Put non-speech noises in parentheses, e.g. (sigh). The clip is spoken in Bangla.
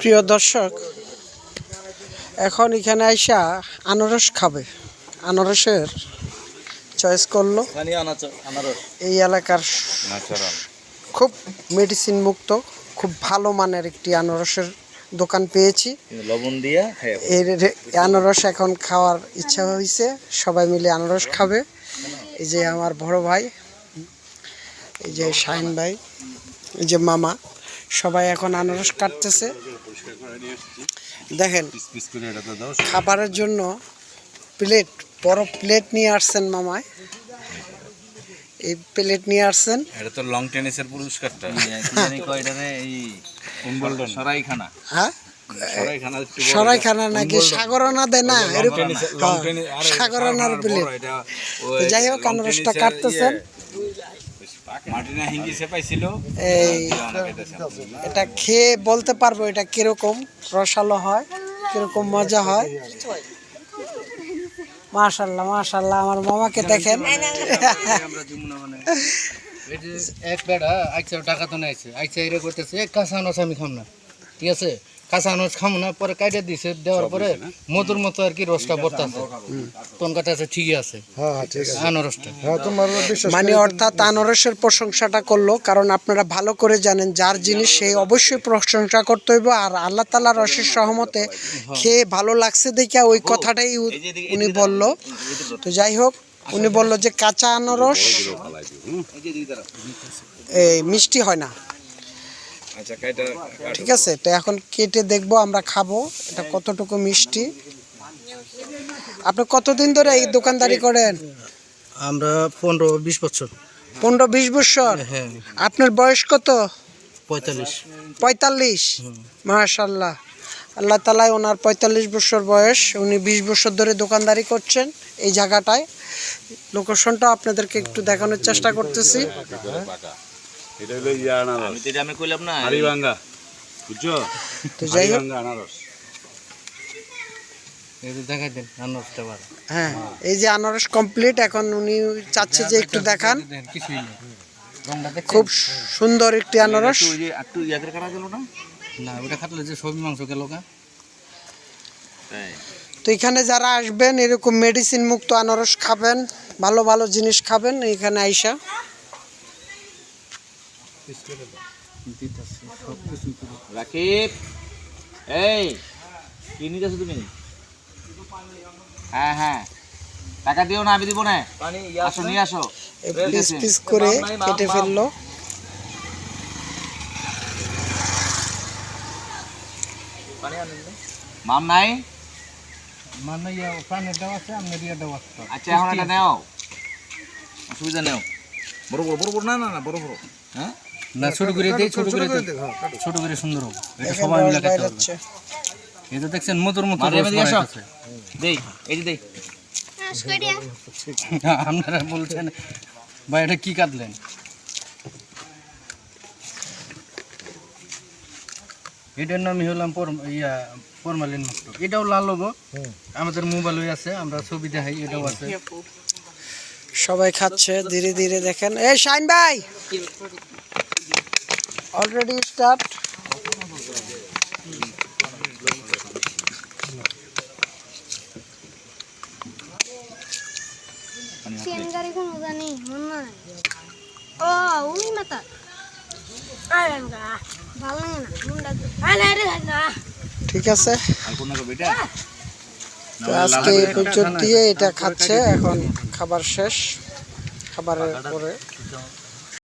প্রিয় দর্শক এখন এখানে আইসা আনারস খাবে। আনারসের চয়েস করল এই এলাকার খুব মেডিসিন মুক্ত খুব ভালো মানের একটি আনারসের দোকান পেয়েছি। লবণ দিয়া এর আনারস এখন খাওয়ার ইচ্ছা হয়েছে সবাই মিলে আনারস খাবে। এই যে আমার বড় ভাই এই যে শাহিন ভাই। যে মামা সবাই এখন আনারস কাটতেছে। দেখেন খাবারের জন্য প্লেট বড় প্লেট নিয়ে আসছেন মামায়। এই প্লেট নিয়ে আসছেন। এটা তো লং টেনিসের পুরস্কারটা। জানি কয়টারে এই উইম্বলডন সরাইখানা। হ্যাঁ? সরাইখানা সরাইখানা নাকি সাগরানা দেয় না? tennis- সাগরানার প্লেট যাই হোক আনারসটা কাটতেছেন। এই এটা খেয়ে বলতে পারব এটা কীরকম রসালো হয় কীরকম মজা হয়। মাশাল্লাহ মাশাল্লাহ আমার মামাকে দেখেন। (laughs) এক বেড়া আইসা টাকা তো নাইছে। আইসা এরে করতেছে এক কাঁচা আমি খাম না। ঠিক আছে? কাঁচা আনাজ খাম না পরে কাইটা দিছে দেওয়ার পরে মধুর মতো আর কি রসটা বর্তাছে তোন কাটা আছে। ঠিকই আছে। আনারসটা মানে অর্থাৎ আনারসের প্রশংসাটা করল কারণ আপনারা ভালো করে জানেন যার জিনিস সেই অবশ্যই প্রশংসা করতে হইব আর আল্লাহ তালা রসের সহমতে খেয়ে ভালো লাগছে দেখে ওই কথাটাই উনি বলল। তো যাই হোক উনি বলল যে কাঁচা আনারস এই মিষ্টি হয় না। আচ্ছা ঠিক আছে তো এখন কেটে দেখব আমরা খাব। এটা কতটুকু মিষ্টি? আপনি কতদিন ধরে এই দোকানদারি করেন? আমরা পনেরো বিশ বছর। পনেরো বিশ বছর? হ্যাঁ আপনার বয়স কত? পঁয়তাল্লিশ। পঁয়তাল্লিশ? মাশাল্লাহ আল্লাহ তালায় ওনার পঁয়তাল্লিশ বছর বয়স উনি বিশ বছর ধরে দোকানদারি করছেন এই জায়গাটায়। লোকেশনটা আপনাদেরকে একটু দেখানোর চেষ্টা করতেছি। এটা হলো ইয়া আনারস আমি তো এটা আমি কইলাম না হাড়িভাঙ্গা বুঝছ? তো যাই হোক। আনারস। এই যে দেখাই দেন আনারসটা ভালো হ্যাঁ এই যে আনারস কমপ্লিট এখন উনি চাচ্ছে যে একটু দেখান। দেন কিছুই নেই। রংটা দেখছেন? খুব সুন্দর একটি আনারস। ওই যে একটু কাটা গেল না? না ওটা খাটলে যে সবজি মাংস গেল কা তো এখানে যারা আসবেন এরকম মেডিসিন মুক্ত আনারস খাবেন ভালো ভালো জিনিস খাবেন এখানে আইসা। রাকিব এই কি নিতেছো তুমি? হ্যাঁ হ্যাঁ। টাকা দিও না আমি দিব না। আসো নিয়ে আসো। পিস পিস করে কেটে ফেলল। মাম নাই? মানে প্রাণের দেওয়া আছে আপনার দেওয়া আছে। আচ্ছা এখন এটা নেও। অসুবিধা নেও বড় বড় বড় বড় না না না বড় বড়। হ্যাঁ? না ছোট করে দেই ছোট করে ছোট করে সুন্দর এটা সবাই মিলে এই যে দেখছেন মধুর মতো। দেই এই যে দেই। (laughs) আপনারা বলছেন ভাই এটা কি কাটলেন? এটার নামই হলাম ইয়া ফরমালিন মুক্ত। এটাও লাল হব। আমাদের মোবাইল আছে আমরা ছবি দেখাই এটাও আছে। সবাই খাচ্ছে ধীরে ধীরে দেখেন। এই শাইন ভাই! অলরেডি স্টার্ট ঠিক আছে। আজকে এই পর্যন্ত দিয়ে এটা খাচ্ছে, এখন খাবার শেষ, খাবারের পরে।